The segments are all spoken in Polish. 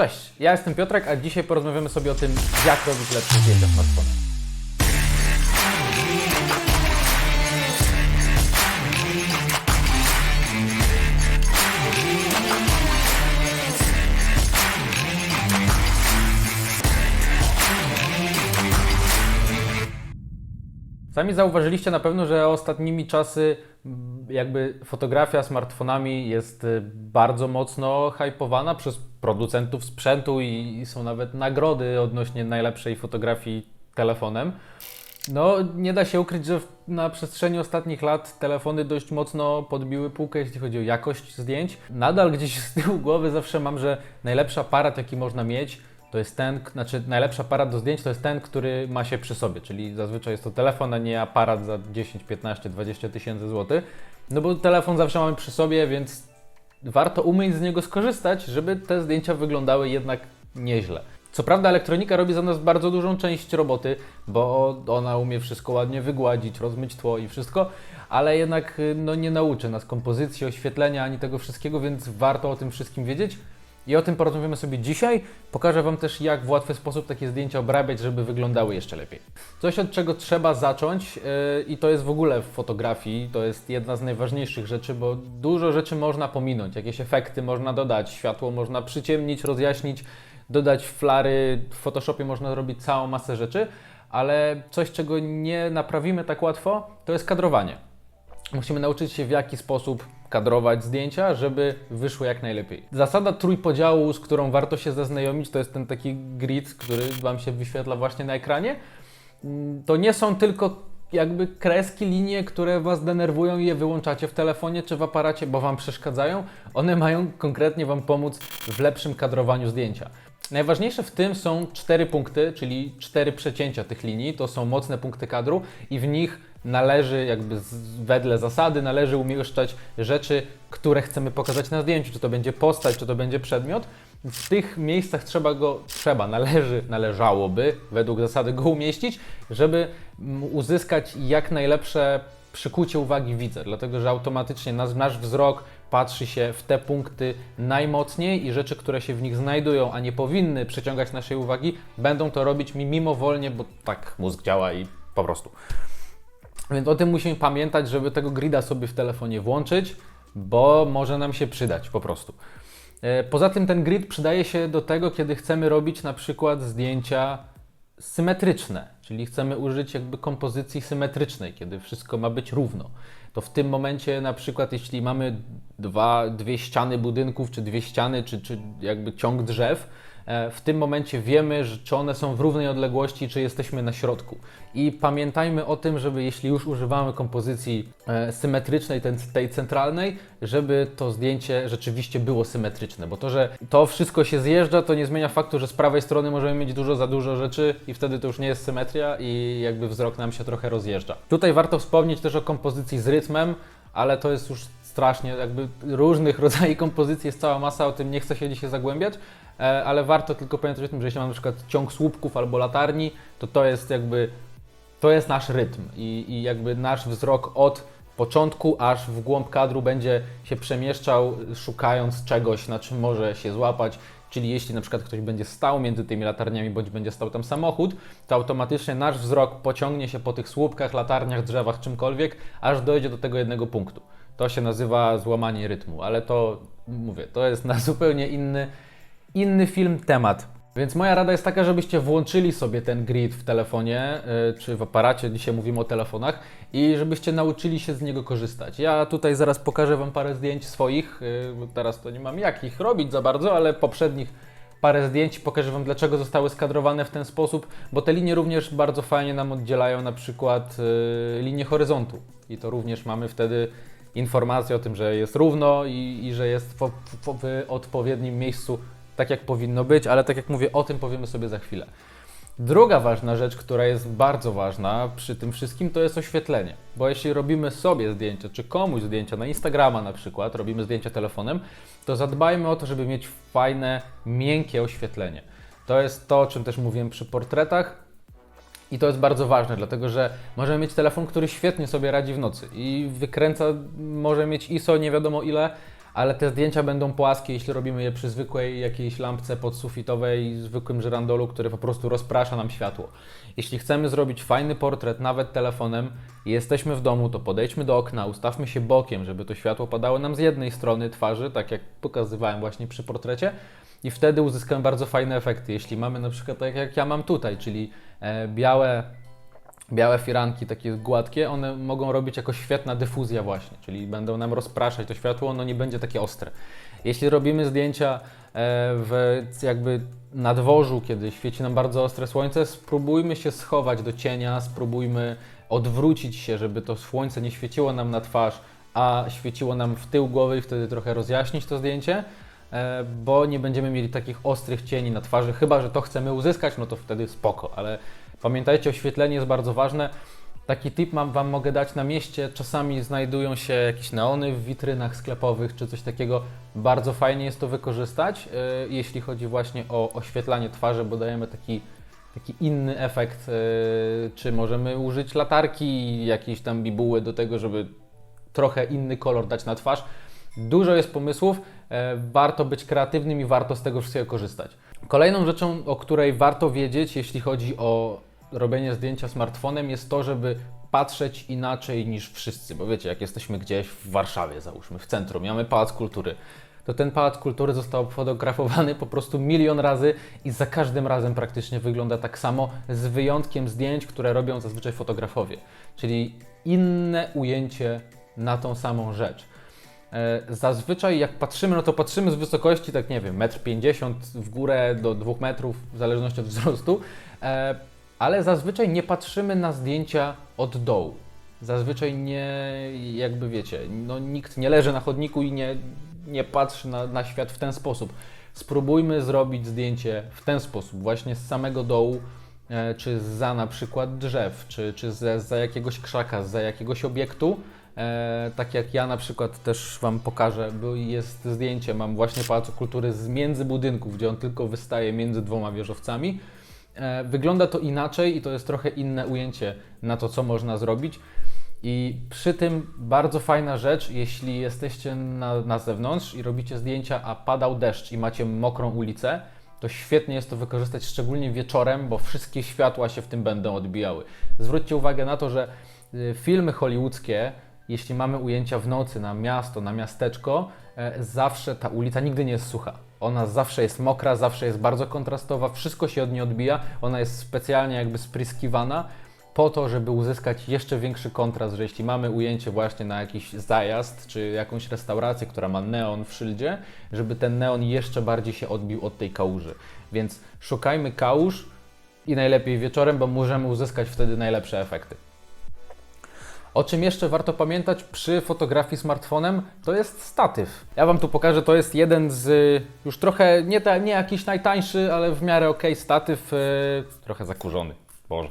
Cześć, ja jestem Piotrek, a dzisiaj porozmawiamy sobie o tym, jak robić lepsze zdjęcia smartfonem. Sami zauważyliście na pewno, że ostatnimi czasy jakby fotografia smartfonami jest y, bardzo mocno hypowana przez producentów sprzętu i są nawet nagrody odnośnie najlepszej fotografii telefonem. No, nie da się ukryć, że na przestrzeni ostatnich lat telefony dość mocno podbiły półkę, jeśli chodzi o jakość zdjęć. Nadal gdzieś z tyłu głowy zawsze mam, że najlepszy aparat, jaki można mieć, to jest ten, znaczy najlepszy aparat do zdjęć to jest ten, który ma się przy sobie, czyli zazwyczaj jest to telefon, a nie aparat za 10, 15, 20 tysięcy złotych. No bo telefon zawsze mamy przy sobie, więc warto umieć z niego skorzystać, żeby te zdjęcia wyglądały jednak nieźle. Co prawda elektronika robi za nas bardzo dużą część roboty, bo ona umie wszystko ładnie wygładzić, rozmyć tło i wszystko, ale jednak y, no, nie nauczy nas kompozycji, oświetlenia ani tego wszystkiego, więc warto o tym wszystkim wiedzieć. I o tym porozmawiamy sobie dzisiaj. Pokażę Wam też, jak w łatwy sposób takie zdjęcia obrabiać, żeby wyglądały jeszcze lepiej. Coś, od czego trzeba zacząć, yy, i to jest w ogóle w fotografii, to jest jedna z najważniejszych rzeczy, bo dużo rzeczy można pominąć. Jakieś efekty można dodać, światło można przyciemnić, rozjaśnić, dodać flary. W Photoshopie można zrobić całą masę rzeczy, ale coś, czego nie naprawimy tak łatwo, to jest kadrowanie. Musimy nauczyć się w jaki sposób kadrować zdjęcia, żeby wyszły jak najlepiej. Zasada trójpodziału, z którą warto się zaznajomić, to jest ten taki grid, który Wam się wyświetla właśnie na ekranie. Mm, To nie są tylko jakby kreski, linie, które Was denerwują i je wyłączacie w telefonie czy w aparacie, bo Wam przeszkadzają. One mają konkretnie Wam pomóc w lepszym kadrowaniu zdjęcia. Najważniejsze w tym są cztery punkty, czyli cztery przecięcia tych linii. To są mocne punkty kadru i w nich należy, jakby wedle zasady, należy umieszczać rzeczy, które chcemy pokazać na zdjęciu. Czy to będzie postać, czy to będzie przedmiot. W tych miejscach trzeba go, trzeba, należy, należałoby według zasady go umieścić, żeby uzyskać jak najlepsze przykucie uwagi widza, dlatego że automatycznie nasz, nasz wzrok patrzy się w te punkty najmocniej i rzeczy, które się w nich znajdują, a nie powinny przyciągać naszej uwagi, będą to robić mi mimowolnie, bo tak mózg działa i po prostu. Więc o tym musimy pamiętać, żeby tego grida sobie w telefonie włączyć, bo może nam się przydać po prostu. E, Poza tym ten grid przydaje się do tego, kiedy chcemy robić na przykład zdjęcia symetryczne, czyli chcemy użyć jakby kompozycji symetrycznej, kiedy wszystko ma być równo. To w tym momencie na przykład jeśli mamy dwa, dwie ściany budynków, czy dwie ściany, czy, czy jakby ciąg drzew, w tym momencie wiemy, czy one są w równej odległości, czy jesteśmy na środku. I pamiętajmy o tym, żeby jeśli już używamy kompozycji e, symetrycznej, tej centralnej, żeby to zdjęcie rzeczywiście było symetryczne, bo to, że to wszystko się zjeżdża, to nie zmienia faktu, że z prawej strony możemy mieć dużo za dużo rzeczy i wtedy to już nie jest symetria i jakby wzrok nam się trochę rozjeżdża. Tutaj warto wspomnieć też o kompozycji z rytmem, ale to jest już strasznie, jakby różnych rodzajów kompozycji jest cała masa, o tym nie chcę się dzisiaj zagłębiać, e, ale warto tylko pamiętać o tym, że jeśli mamy na przykład ciąg słupków albo latarni, to to jest jakby, to jest nasz rytm i, i jakby nasz wzrok od początku aż w głąb kadru będzie się przemieszczał, szukając czegoś, na czym może się złapać. Czyli jeśli na przykład ktoś będzie stał między tymi latarniami, bądź będzie stał tam samochód, to automatycznie nasz wzrok pociągnie się po tych słupkach, latarniach, drzewach, czymkolwiek, aż dojdzie do tego jednego punktu. To się nazywa złamanie rytmu, ale to mówię, to jest na zupełnie inny, inny film, temat. Więc moja rada jest taka, żebyście włączyli sobie ten grid w telefonie yy, czy w aparacie, dzisiaj mówimy o telefonach, i żebyście nauczyli się z niego korzystać. Ja tutaj zaraz pokażę Wam parę zdjęć swoich, yy, bo teraz to nie mam jak ich robić za bardzo, ale poprzednich parę zdjęć, pokażę Wam dlaczego zostały skadrowane w ten sposób, bo te linie również bardzo fajnie nam oddzielają na przykład yy, linię horyzontu i to również mamy wtedy informację o tym, że jest równo i, i że jest w, w, w odpowiednim miejscu tak jak powinno być, ale tak jak mówię, o tym powiemy sobie za chwilę. Druga ważna rzecz, która jest bardzo ważna przy tym wszystkim, to jest oświetlenie. Bo jeśli robimy sobie zdjęcia, czy komuś zdjęcia na Instagrama na przykład, robimy zdjęcia telefonem, to zadbajmy o to, żeby mieć fajne, miękkie oświetlenie. To jest to, o czym też mówiłem przy portretach. I to jest bardzo ważne, dlatego że możemy mieć telefon, który świetnie sobie radzi w nocy i wykręca, może mieć ISO nie wiadomo ile, ale te zdjęcia będą płaskie, jeśli robimy je przy zwykłej jakiejś lampce podsufitowej, zwykłym żyrandolu, który po prostu rozprasza nam światło. Jeśli chcemy zrobić fajny portret, nawet telefonem, i jesteśmy w domu, to podejdźmy do okna, ustawmy się bokiem, żeby to światło padało nam z jednej strony twarzy, tak jak pokazywałem właśnie przy portrecie, i wtedy uzyskamy bardzo fajne efekty. Jeśli mamy na przykład tak jak ja mam tutaj, czyli białe białe firanki, takie gładkie, one mogą robić jako świetna dyfuzja właśnie, czyli będą nam rozpraszać to światło, ono nie będzie takie ostre. Jeśli robimy zdjęcia e, w jakby na dworzu, kiedy świeci nam bardzo ostre słońce, spróbujmy się schować do cienia, spróbujmy odwrócić się, żeby to słońce nie świeciło nam na twarz, a świeciło nam w tył głowy i wtedy trochę rozjaśnić to zdjęcie, e, bo nie będziemy mieli takich ostrych cieni na twarzy, chyba że to chcemy uzyskać, no to wtedy spoko, ale Pamiętajcie, oświetlenie jest bardzo ważne. Taki tip mam, Wam mogę dać na mieście. Czasami znajdują się jakieś neony w witrynach sklepowych czy coś takiego. Bardzo fajnie jest to wykorzystać, yy, jeśli chodzi właśnie o oświetlanie twarzy, bo dajemy taki, taki inny efekt. Yy, czy możemy użyć latarki, jakiejś tam bibuły do tego, żeby trochę inny kolor dać na twarz. Dużo jest pomysłów, warto być kreatywnym i warto z tego wszystkiego korzystać. Kolejną rzeczą, o której warto wiedzieć, jeśli chodzi o robienie zdjęcia smartfonem jest to, żeby patrzeć inaczej niż wszyscy, bo wiecie, jak jesteśmy gdzieś w Warszawie, załóżmy, w centrum, mamy Pałac Kultury, to ten Pałac Kultury został fotografowany po prostu milion razy i za każdym razem praktycznie wygląda tak samo, z wyjątkiem zdjęć, które robią zazwyczaj fotografowie, czyli inne ujęcie na tą samą rzecz. E, zazwyczaj jak patrzymy, no to patrzymy z wysokości, tak nie wiem, 1,50 m w górę do 2 metrów, w zależności od wzrostu, e, ale zazwyczaj nie patrzymy na zdjęcia od dołu. Zazwyczaj nie, jakby wiecie, no nikt nie leży na chodniku i nie, nie patrzy na, na świat w ten sposób. Spróbujmy zrobić zdjęcie w ten sposób, właśnie z samego dołu, e, czy za na przykład drzew, czy, czy za, za jakiegoś krzaka, za jakiegoś obiektu. E, tak jak ja na przykład też Wam pokażę, bo jest zdjęcie, mam właśnie Pałacu Kultury z między budynków, gdzie on tylko wystaje między dwoma wieżowcami. E, wygląda to inaczej i to jest trochę inne ujęcie na to, co można zrobić. I przy tym bardzo fajna rzecz, jeśli jesteście na, na zewnątrz i robicie zdjęcia, a padał deszcz i macie mokrą ulicę, to świetnie jest to wykorzystać, szczególnie wieczorem, bo wszystkie światła się w tym będą odbijały. Zwróćcie uwagę na to, że y, filmy hollywoodzkie, jeśli mamy ujęcia w nocy na miasto, na miasteczko, e, zawsze ta ulica nigdy nie jest sucha. Ona zawsze jest mokra, zawsze jest bardzo kontrastowa, wszystko się od niej odbija. Ona jest specjalnie jakby spryskiwana po to, żeby uzyskać jeszcze większy kontrast, że jeśli mamy ujęcie właśnie na jakiś zajazd czy jakąś restaurację, która ma neon w szyldzie, żeby ten neon jeszcze bardziej się odbił od tej kałuży. Więc szukajmy kałuż i najlepiej wieczorem, bo możemy uzyskać wtedy najlepsze efekty. O czym jeszcze warto pamiętać przy fotografii smartfonem, to jest statyw. Ja Wam tu pokażę, to jest jeden z już trochę, nie, ta, nie jakiś najtańszy, ale w miarę ok statyw, yy, trochę zakurzony, Boże.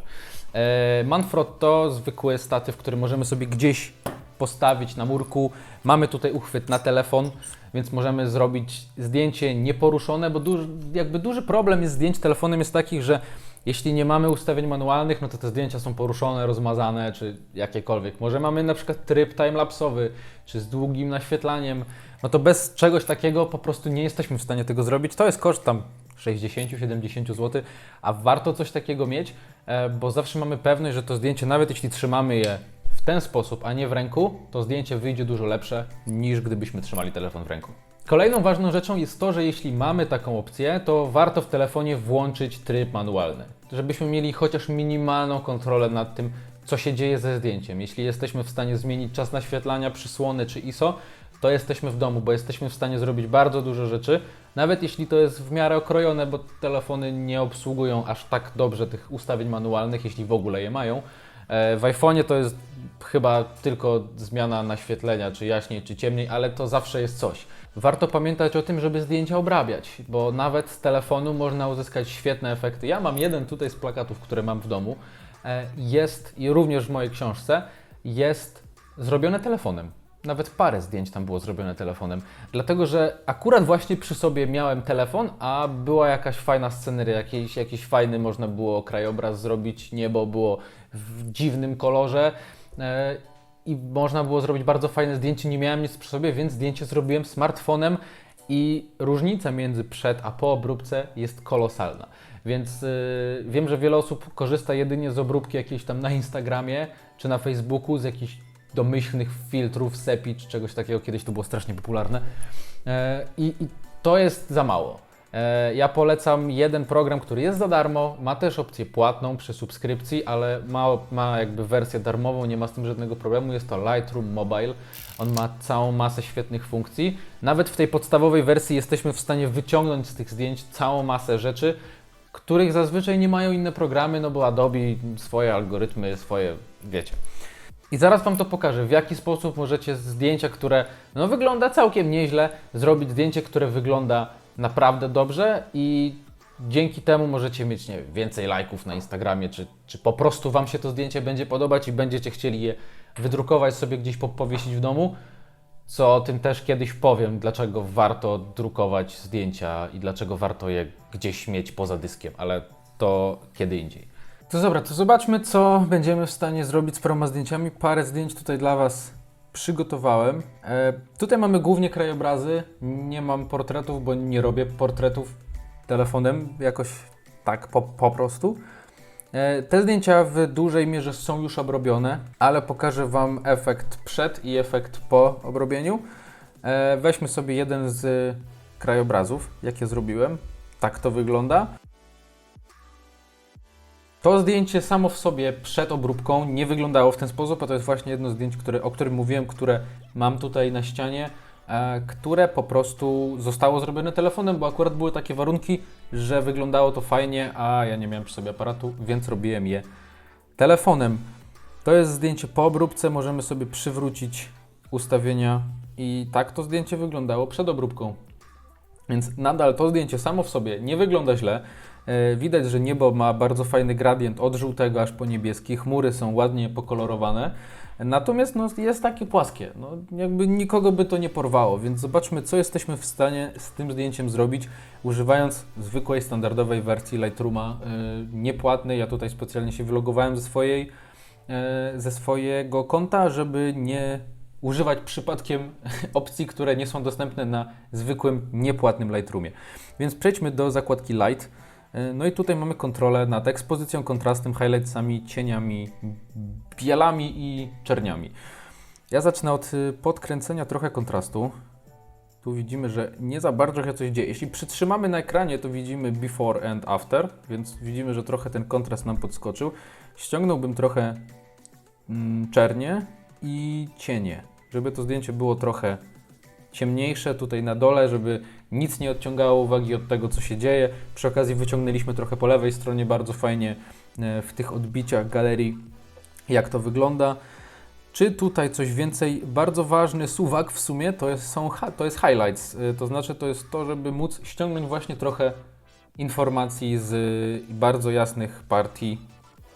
Yy, Manfrotto, zwykły statyw, który możemy sobie gdzieś postawić na murku. Mamy tutaj uchwyt na telefon, więc możemy zrobić zdjęcie nieporuszone, bo duży, jakby duży problem jest zdjęć telefonem jest takich, że jeśli nie mamy ustawień manualnych, no to te zdjęcia są poruszone, rozmazane, czy jakiekolwiek. Może mamy na przykład tryb timelapsowy, czy z długim naświetlaniem. No to bez czegoś takiego po prostu nie jesteśmy w stanie tego zrobić. To jest koszt tam 60-70 zł, a warto coś takiego mieć, e, bo zawsze mamy pewność, że to zdjęcie, nawet jeśli trzymamy je w ten sposób, a nie w ręku, to zdjęcie wyjdzie dużo lepsze niż gdybyśmy trzymali telefon w ręku. Kolejną ważną rzeczą jest to, że jeśli mamy taką opcję, to warto w telefonie włączyć tryb manualny, żebyśmy mieli chociaż minimalną kontrolę nad tym, co się dzieje ze zdjęciem. Jeśli jesteśmy w stanie zmienić czas naświetlania, przysłony czy ISO, to jesteśmy w domu, bo jesteśmy w stanie zrobić bardzo dużo rzeczy, nawet jeśli to jest w miarę okrojone, bo telefony nie obsługują aż tak dobrze tych ustawień manualnych, jeśli w ogóle je mają. E, w iPhone'ie to jest chyba tylko zmiana naświetlenia, czy jaśniej, czy ciemniej, ale to zawsze jest coś. Warto pamiętać o tym, żeby zdjęcia obrabiać, bo nawet z telefonu można uzyskać świetne efekty. Ja mam jeden tutaj z plakatów, które mam w domu. E, jest i również w mojej książce jest zrobione telefonem. Nawet parę zdjęć tam było zrobione telefonem, dlatego że akurat właśnie przy sobie miałem telefon, a była jakaś fajna sceneria, jakiś, jakiś fajny można było krajobraz zrobić, niebo było w dziwnym kolorze. E, i można było zrobić bardzo fajne zdjęcie. Nie miałem nic przy sobie, więc zdjęcie zrobiłem smartfonem i różnica między przed a po obróbce jest kolosalna. Więc yy, wiem, że wiele osób korzysta jedynie z obróbki jakiejś tam na Instagramie czy na Facebooku, z jakichś domyślnych filtrów, sepi czy czegoś takiego. Kiedyś to było strasznie popularne. Yy, I, I to jest za mało. E, Ja polecam jeden program, który jest za darmo, ma też opcję płatną przy subskrypcji, ale ma, ma jakby wersję darmową, nie ma z tym żadnego problemu. Jest to Lightroom Mobile. On ma całą masę świetnych funkcji. Nawet w tej podstawowej wersji jesteśmy w stanie wyciągnąć z tych zdjęć całą masę rzeczy, których zazwyczaj nie mają inne programy, no bo Adobe swoje algorytmy, swoje, wiecie. I zaraz Wam to pokażę, w jaki sposób możecie z zdjęcia, które no, wygląda całkiem nieźle, zrobić zdjęcie, które wygląda naprawdę dobrze i dzięki temu możecie mieć nie wiem, więcej lajków na Instagramie, czy, czy po prostu Wam się to zdjęcie będzie podobać i będziecie chcieli je wydrukować sobie gdzieś po, powiesić w domu, co o tym też kiedyś powiem, dlaczego warto drukować zdjęcia i dlaczego warto je gdzieś mieć poza dyskiem, ale to kiedy indziej. To dobra, to zobaczmy, co będziemy w stanie zrobić z paroma zdjęciami. Parę zdjęć tutaj dla Was przygotowałem. E, tutaj mamy głównie krajobrazy. Nie mam portretów, bo nie robię portretów telefonem jakoś tak po, po prostu. E, te zdjęcia w dużej mierze są już obrobione, ale pokażę Wam efekt przed i efekt po obrobieniu. E, weźmy sobie jeden z krajobrazów, jakie zrobiłem. Tak to wygląda. To zdjęcie samo w sobie przed obróbką nie wyglądało w ten sposób, a to jest właśnie jedno z zdjęć, które, o którym mówiłem, które mam tutaj na ścianie, e, które po prostu zostało zrobione telefonem, bo akurat były takie warunki, że wyglądało to fajnie, a ja nie miałem przy sobie aparatu, więc robiłem je telefonem. To jest zdjęcie po obróbce, możemy sobie przywrócić ustawienia i tak to zdjęcie wyglądało przed obróbką. Więc nadal to zdjęcie samo w sobie nie wygląda źle. E, Widać, że niebo ma bardzo fajny gradient od żółtego aż po niebieski, chmury są ładnie pokolorowane. Natomiast no, jest takie płaskie, no, jakby nikogo by to nie porwało, więc zobaczmy, co jesteśmy w stanie z tym zdjęciem zrobić, używając zwykłej, standardowej wersji Lightrooma, yy, niepłatnej. Ja tutaj specjalnie się wylogowałem ze, swojej, yy, ze swojego konta, żeby nie używać przypadkiem opcji, które nie są dostępne na zwykłym, niepłatnym Lightroomie. Więc przejdźmy do zakładki Light. No i tutaj mamy kontrolę nad ekspozycją, kontrastem, highlightsami, cieniami, bielami i czerniami. Ja zacznę od y, podkręcenia trochę kontrastu. Tu widzimy, że nie za bardzo się coś dzieje. Jeśli przytrzymamy na ekranie, to widzimy before and after, więc widzimy, że trochę ten kontrast nam podskoczył. Ściągnąłbym trochę mm, czernie i cienie, żeby to zdjęcie było trochę ciemniejsze tutaj na dole, żeby nic nie odciągało uwagi od tego, co się dzieje. Przy okazji wyciągnęliśmy trochę po lewej stronie bardzo fajnie e, w tych odbiciach galerii, jak to wygląda. Czy tutaj coś więcej? Bardzo ważny suwak w sumie to jest, są, to jest highlights, E, to znaczy to jest to, żeby móc ściągnąć właśnie trochę informacji z y, bardzo jasnych partii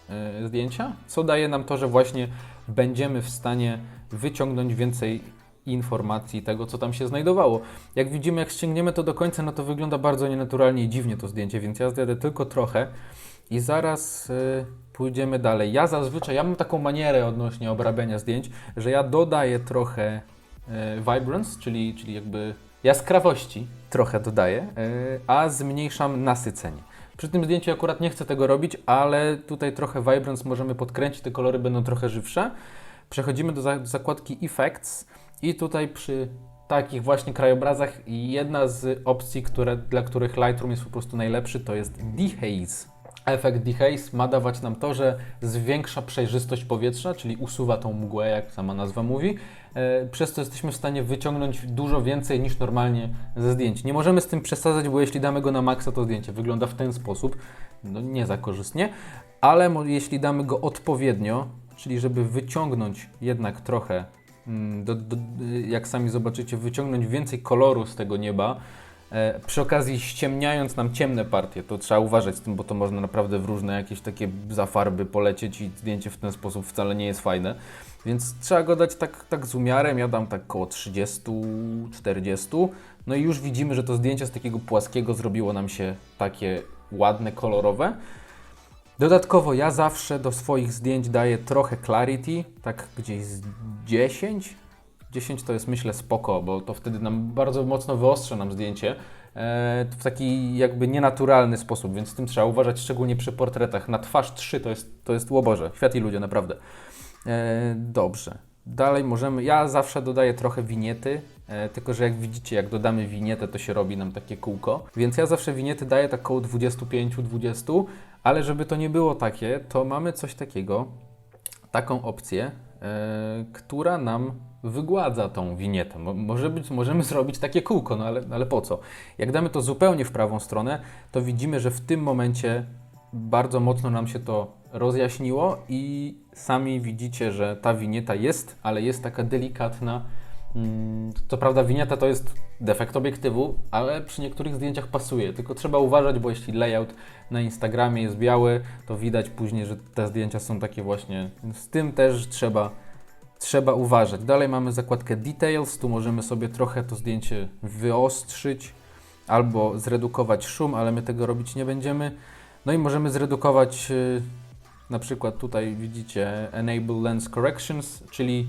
e, zdjęcia, co daje nam to, że właśnie będziemy w stanie wyciągnąć więcej informacji tego, co tam się znajdowało. Jak widzimy, jak ściągniemy to do końca, no to wygląda bardzo nienaturalnie i dziwnie to zdjęcie, więc ja zjadę tylko trochę i zaraz y, pójdziemy dalej. Ja zazwyczaj, ja mam taką manierę odnośnie obrabiania zdjęć, że ja dodaję trochę y, vibrance, czyli, czyli jakby jaskrawości, trochę dodaję, y, a zmniejszam nasycenie. Przy tym zdjęciu akurat nie chcę tego robić, ale tutaj trochę vibrance możemy podkręcić, te kolory będą trochę żywsze. Przechodzimy do za- zakładki Effects i tutaj przy takich właśnie krajobrazach jedna z opcji, które, dla których Lightroom jest po prostu najlepszy, to jest Dehaze. Efekt Dehaze ma dawać nam to, że zwiększa przejrzystość powietrza, czyli usuwa tą mgłę, jak sama nazwa mówi. E, Przez to jesteśmy w stanie wyciągnąć dużo więcej niż normalnie ze zdjęć. Nie możemy z tym przesadzać, bo jeśli damy go na maksa, to zdjęcie wygląda w ten sposób, no nie za korzystnie, ale jeśli damy go odpowiednio, czyli żeby wyciągnąć jednak trochę, do, do, jak sami zobaczycie, wyciągnąć więcej koloru z tego nieba, e, przy okazji ściemniając nam ciemne partie, to trzeba uważać z tym, bo to można naprawdę w różne jakieś takie zafarby polecieć i zdjęcie w ten sposób wcale nie jest fajne. Więc trzeba go dać tak, tak z umiarem, ja dam tak około 30-40. No i już widzimy, że to zdjęcie z takiego płaskiego zrobiło nam się takie ładne, kolorowe. Dodatkowo ja zawsze do swoich zdjęć daję trochę clarity, tak gdzieś z 10. 10 to jest myślę spoko, bo to wtedy nam bardzo mocno wyostrza nam zdjęcie e, w taki jakby nienaturalny sposób, więc z tym trzeba uważać, szczególnie przy portretach. Na twarz 3 to jest, to jest łoborze, światli ludzie, naprawdę. E, dobrze. Dalej możemy, ja zawsze dodaję trochę winiety, e, tylko że jak widzicie, jak dodamy winietę, to się robi nam takie kółko, więc ja zawsze winiety daję tak około 25-20, ale żeby to nie było takie, to mamy coś takiego, taką opcję, e, która nam wygładza tą winietę. Mo- Może być, możemy zrobić takie kółko, no ale, ale po co? Jak damy to zupełnie w prawą stronę, to widzimy, że w tym momencie bardzo mocno nam się to rozjaśniło i sami widzicie, że ta winieta jest, ale jest taka delikatna. Mm, Co prawda winieta to jest defekt obiektywu, ale przy niektórych zdjęciach pasuje. Tylko trzeba uważać, bo jeśli layout na Instagramie jest biały, to widać później, że te zdjęcia są takie właśnie. Z tym też trzeba, trzeba uważać. Dalej mamy zakładkę Details. Tu możemy sobie trochę to zdjęcie wyostrzyć albo zredukować szum, ale my tego robić nie będziemy. No i możemy zredukować y, na przykład tutaj widzicie Enable Lens Corrections, czyli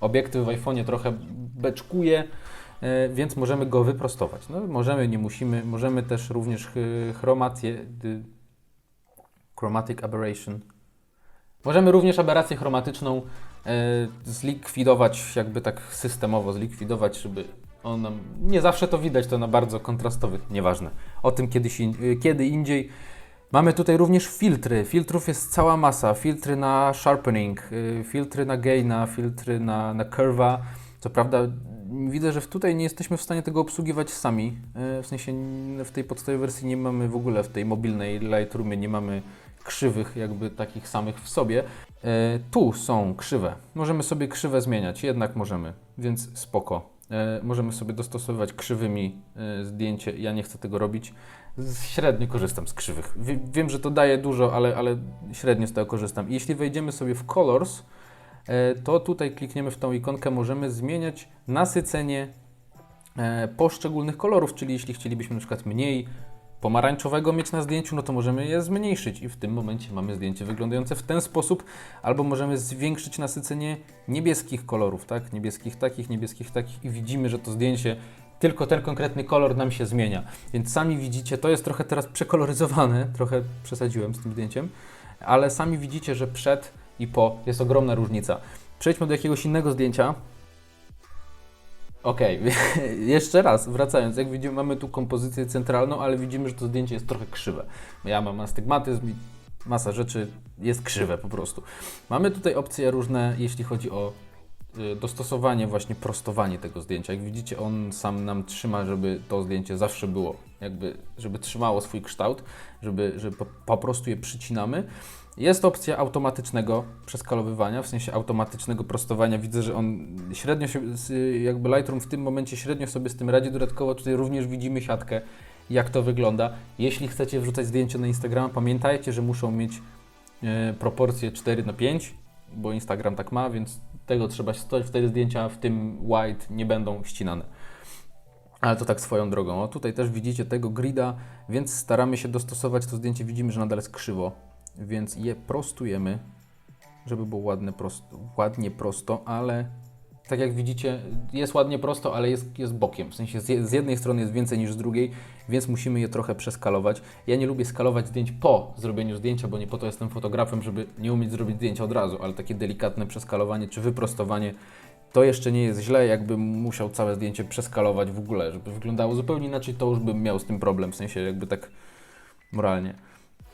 obiektyw w iPhone'ie trochę beczkuje, y, więc możemy go wyprostować. No możemy, nie musimy, możemy też również chy- chromację, chromatic aberration. Możemy również aberrację chromatyczną y, zlikwidować, jakby tak systemowo zlikwidować, żeby on nie zawsze to widać, to na bardzo kontrastowych, nieważne. O tym kiedyś, kiedy indziej. Mamy tutaj również filtry. Filtrów jest cała masa. Filtry na sharpening, y, filtry na gaina, filtry na, na curve'a. Co prawda widzę, że tutaj nie jesteśmy w stanie tego obsługiwać sami. Y, W sensie w tej podstawowej wersji nie mamy w ogóle, w tej mobilnej Lightroomie nie mamy krzywych jakby takich samych w sobie. E, tu są krzywe. Możemy sobie krzywe zmieniać, jednak możemy, więc spoko. Możemy sobie dostosowywać krzywymi zdjęcie. Ja nie chcę tego robić. Średnio korzystam z krzywych. Wie, wiem, że to daje dużo, ale, ale średnio z tego korzystam. Jeśli wejdziemy sobie w Colors, e, to tutaj klikniemy w tą ikonkę, możemy zmieniać nasycenie e, poszczególnych kolorów, czyli jeśli chcielibyśmy na przykład mniej pomarańczowego mieć na zdjęciu, no to możemy je zmniejszyć i w tym momencie mamy zdjęcie wyglądające w ten sposób, albo możemy zwiększyć nasycenie niebieskich kolorów, tak? Niebieskich takich, niebieskich takich i widzimy, że to zdjęcie tylko ten konkretny kolor nam się zmienia. Więc sami widzicie, to jest trochę teraz przekoloryzowane, trochę przesadziłem z tym zdjęciem, ale sami widzicie, że przed i po jest ogromna różnica. Przejdźmy do jakiegoś innego zdjęcia. Okej, jeszcze raz, wracając, jak widzimy, mamy tu kompozycję centralną, ale widzimy, że to zdjęcie jest trochę krzywe. Ja mam astygmatyzm i masa rzeczy jest krzywe po prostu. Mamy tutaj opcje różne, jeśli chodzi o dostosowanie, właśnie prostowanie tego zdjęcia. Jak widzicie, on sam nam trzyma, żeby to zdjęcie zawsze było, jakby, żeby trzymało swój kształt, żeby, żeby po, prostu je przycinamy. Jest opcja automatycznego przeskalowywania, w sensie automatycznego prostowania. Widzę, że on średnio się, jakby Lightroom w tym momencie średnio sobie z tym radzi. Dodatkowo tutaj również widzimy siatkę, jak to wygląda. Jeśli chcecie wrzucać zdjęcia na Instagrama, pamiętajcie, że muszą mieć e, proporcje 4 na 5, bo Instagram tak ma, więc tego trzeba stoć. Wtedy zdjęcia w tym white nie będą ścinane. Ale to tak swoją drogą. O, tutaj też widzicie tego grida, więc staramy się dostosować to zdjęcie. Widzimy, że nadal jest krzywo, więc je prostujemy, żeby było ładne, prosto, ładnie prosto, ale tak jak widzicie, jest ładnie prosto, ale jest, jest bokiem. W sensie z, je- z jednej strony jest więcej niż z drugiej, więc musimy je trochę przeskalować. Ja nie lubię skalować zdjęć po zrobieniu zdjęcia, bo nie po to jestem fotografem, żeby nie umieć zrobić zdjęcia od razu, ale takie delikatne przeskalowanie czy wyprostowanie to jeszcze nie jest źle, jakbym musiał całe zdjęcie przeskalować w ogóle, żeby wyglądało zupełnie inaczej, to już bym miał z tym problem, w sensie jakby tak moralnie.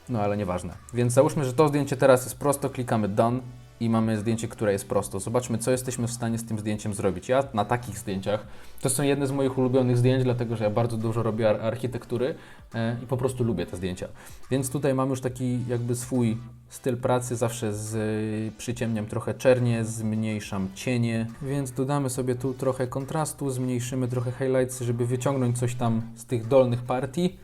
No ale nieważne. Więc załóżmy, że to zdjęcie teraz jest prosto, klikamy done i mamy zdjęcie, które jest prosto. Zobaczmy, co jesteśmy w stanie z tym zdjęciem zrobić. Ja na takich zdjęciach, to są jedne z moich ulubionych zdjęć, dlatego że ja bardzo dużo robię ar- architektury e, i po prostu lubię te zdjęcia. Więc tutaj mam już taki jakby swój styl pracy, zawsze z, y, przyciemniam trochę czernie, zmniejszam cienie, więc dodamy sobie tu trochę kontrastu, zmniejszymy trochę highlights, żeby wyciągnąć coś tam z tych dolnych partii.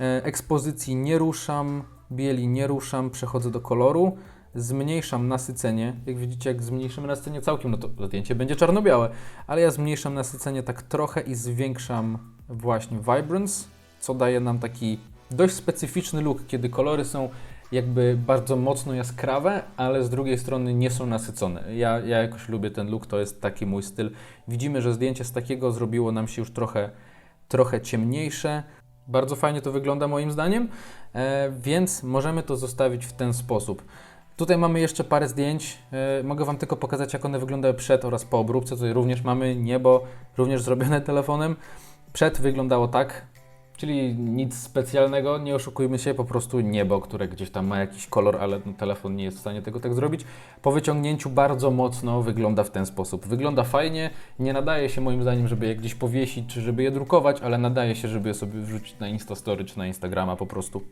E, Ekspozycji nie ruszam, bieli nie ruszam, przechodzę do koloru, zmniejszam nasycenie. Jak widzicie, jak zmniejszymy nasycenie całkiem, no to zdjęcie będzie czarno-białe, ale ja zmniejszam nasycenie tak trochę i zwiększam właśnie vibrance, co daje nam taki dość specyficzny look, kiedy kolory są jakby bardzo mocno jaskrawe, ale z drugiej strony nie są nasycone. Ja, ja jakoś lubię ten look, to jest taki mój styl. Widzimy, że zdjęcie z takiego zrobiło nam się już trochę, trochę ciemniejsze. Bardzo fajnie to wygląda moim zdaniem, e, więc możemy to zostawić w ten sposób. Tutaj mamy jeszcze parę zdjęć. E, mogę Wam tylko pokazać, jak one wyglądały przed oraz po obróbce. Tutaj również mamy niebo, również zrobione telefonem. Przed wyglądało tak, czyli nic specjalnego, nie oszukujmy się, po prostu niebo, które gdzieś tam ma jakiś kolor, ale no, telefon nie jest w stanie tego tak zrobić. Po wyciągnięciu bardzo mocno wygląda w ten sposób. Wygląda fajnie, nie nadaje się moim zdaniem, żeby je gdzieś powiesić, czy żeby je drukować, ale nadaje się, żeby je sobie wrzucić na Instastory, czy na Instagrama po prostu.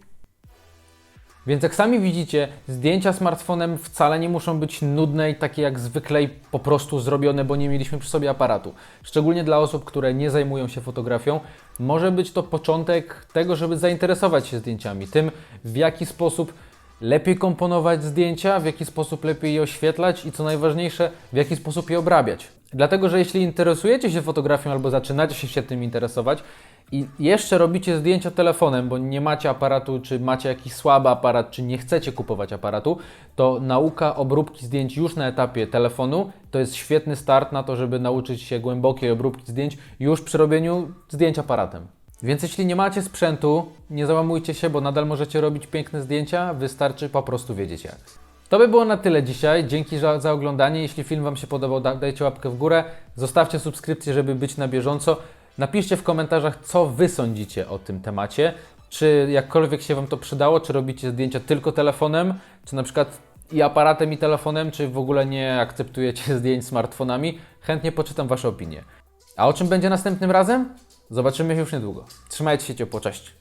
Więc jak sami widzicie, zdjęcia smartfonem wcale nie muszą być nudne i takie jak zwykle i po prostu zrobione, bo nie mieliśmy przy sobie aparatu. Szczególnie dla osób, które nie zajmują się fotografią, może być to początek tego, żeby zainteresować się zdjęciami, tym w jaki sposób lepiej komponować zdjęcia, w jaki sposób lepiej je oświetlać i co najważniejsze, w jaki sposób je obrabiać. Dlatego, że jeśli interesujecie się fotografią albo zaczynacie się tym interesować i jeszcze robicie zdjęcia telefonem, bo nie macie aparatu, czy macie jakiś słaby aparat, czy nie chcecie kupować aparatu, to nauka obróbki zdjęć już na etapie telefonu to jest świetny start na to, żeby nauczyć się głębokiej obróbki zdjęć już przy robieniu zdjęć aparatem. Więc jeśli nie macie sprzętu, nie załamujcie się, bo nadal możecie robić piękne zdjęcia, wystarczy po prostu wiedzieć jak. To by było na tyle dzisiaj. Dzięki za, za oglądanie. Jeśli film Wam się podobał, da, dajcie łapkę w górę, zostawcie subskrypcję, żeby być na bieżąco. Napiszcie w komentarzach, co Wy sądzicie o tym temacie. Czy jakkolwiek się Wam to przydało, czy robicie zdjęcia tylko telefonem, czy na przykład i aparatem, i telefonem, czy w ogóle nie akceptujecie zdjęć smartfonami. Chętnie poczytam Wasze opinie. A o czym będzie następnym razem? Zobaczymy się już niedługo. Trzymajcie się ciepło, cześć.